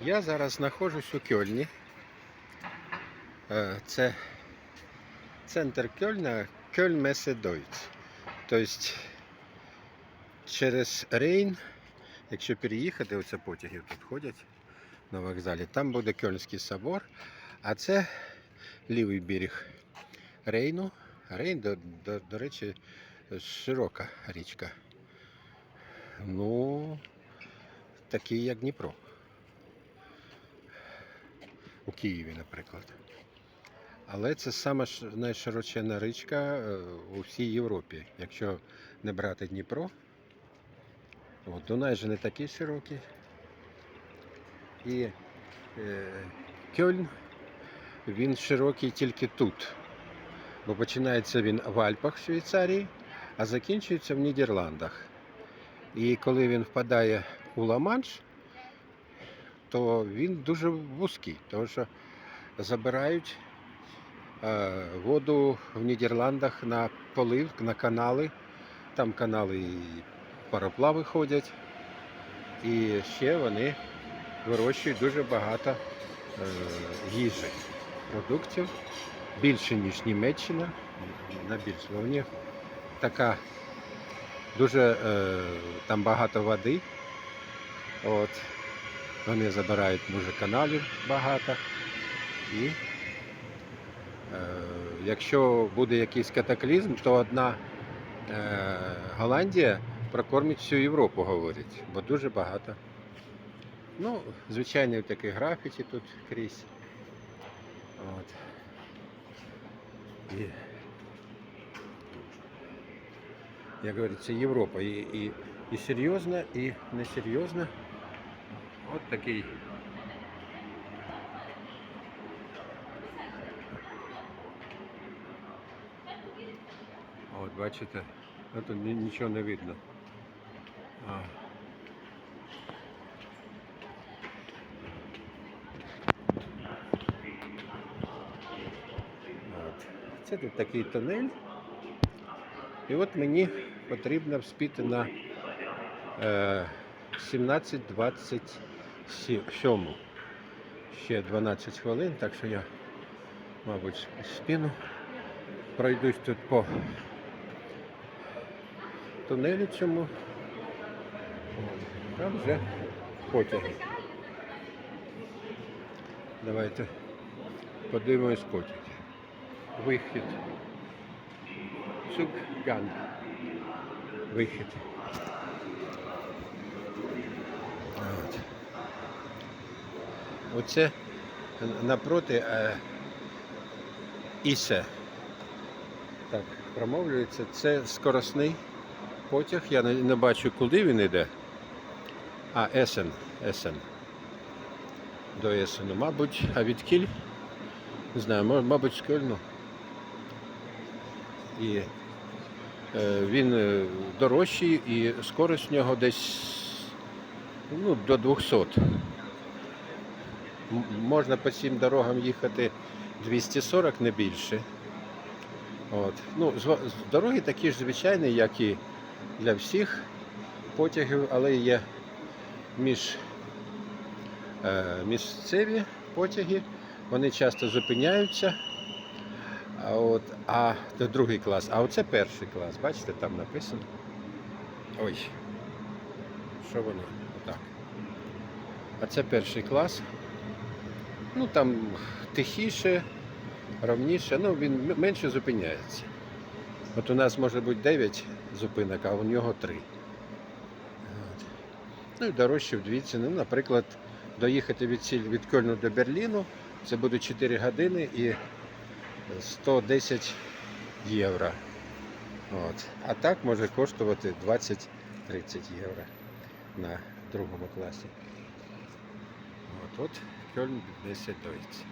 Я зараз знаходжусь у Кьольні. Е, Це центр Кьольна, Кьольн Меседойц. Тобто через Рейн, якщо переїхати, оце потяги тут ходять на вокзалі, там буде Кьольнський собор, а це лівий берег Рейну. Рейн, до, до, до речі, широка річка. Ну, такий, як Дніпро. У Києві, наприклад. Але це сама ш- найшироченна річка е, у всій Європі. Якщо не брати Дніпро, от, Дунай же не такий широкий. І е, Кьольн, він широкий тільки тут. Бо починається він в Альпах в Швейцарії, а закінчується в Нідерландах. І коли він впадає у Ла-Манш, то він дуже вузький, тому що забирають е, воду в Нідерландах на полив, на канали. Там канали і пароплави ходять. І ще вони вирощують дуже багато е, їжі, продуктів, більше, ніж Німеччина. На. Бо них така дуже е, там багато води. От. Вони забирають дуже каналів багато. І е, якщо буде якийсь катаклізм, то одна е, Голландія прокормить всю Європу, говорять, бо дуже багато. Ну, звичайно, таке графіті тут крізь. От. І, як говориться, Європа і, і, і серйозна, і несерйозна. От такий. От, бачите, тут нічого не видно. А. От. Це тут такий тунель. І от мені потрібно вспіти на е, 17.27. Ще 12 хвилин, так що я, мабуть, спину. Пройдусь тут по тунелю цьому. Там вже потяги. Давайте подивимось потяги. Вихід. Цугган. Вихід. От. Оце напроти е, Ісе. Так, промовлюється. Це скоросний потяг. Я не, не бачу, куди він йде. А, Есен. Есен. До Есену. Мабуть, а від Кіль? Не знаю, мабуть, з. І е, він е, дорожчий і скорость в нього десь ну, до 200. Можна по цим дорогам їхати 240, не більше. От. Ну, дороги такі ж звичайні, як і для всіх потягів, але є між, е, місцеві потяги, вони часто зупиняються. А, от, а це другий клас. А оце перший клас. Бачите, там написано. Ой. Що воно? Отак. А це перший клас. Ну там тихіше, ровніше, ну він менше зупиняється. От у нас може бути 9 зупинок, а у нього 3. Ну і дорожче вдвічі. Ну, наприклад, доїхати від, Сіль- від Кельну до Берліну, це буде 4 години і 110 євро. От. А так може коштувати 20-30 євро на другому класі. От, от Кельн 10 Deutsch.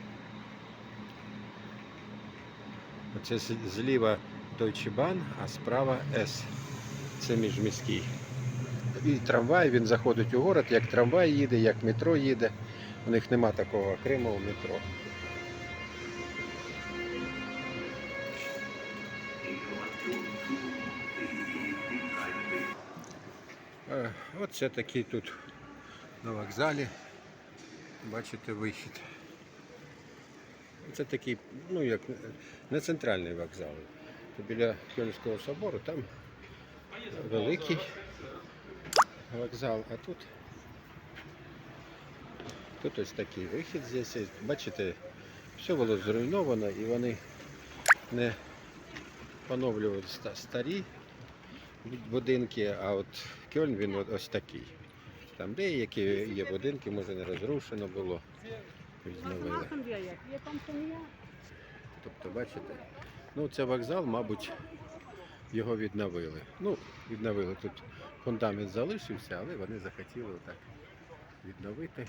Оце зліва Deutsche Bahn, а справа С. Це міжміський. І трамвай, він заходить у город, як трамвай їде, як метро їде. У них нема такого окремого метро. Е, Оце такий тут на вокзалі Бачите вихід. Це такий, ну як не центральний вокзал. Біля Кьольського собору там великий вокзал, а тут, тут ось такий вихід здесь. Бачите, все було зруйновано і вони не поновлювали старі будинки, а от Кьольн він ось такий. Там деякі є будинки, може не розрушено було. Відновили. Тобто, бачите, ну це вокзал, мабуть, його відновили. Ну, відновили тут фундамент залишився, але вони захотіли отак відновити.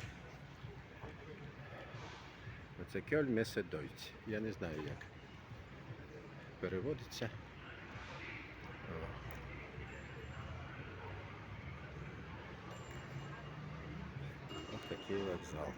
Оце Кьоль Месе Дойць. Я не знаю як переводиться. Ось такий вокзал.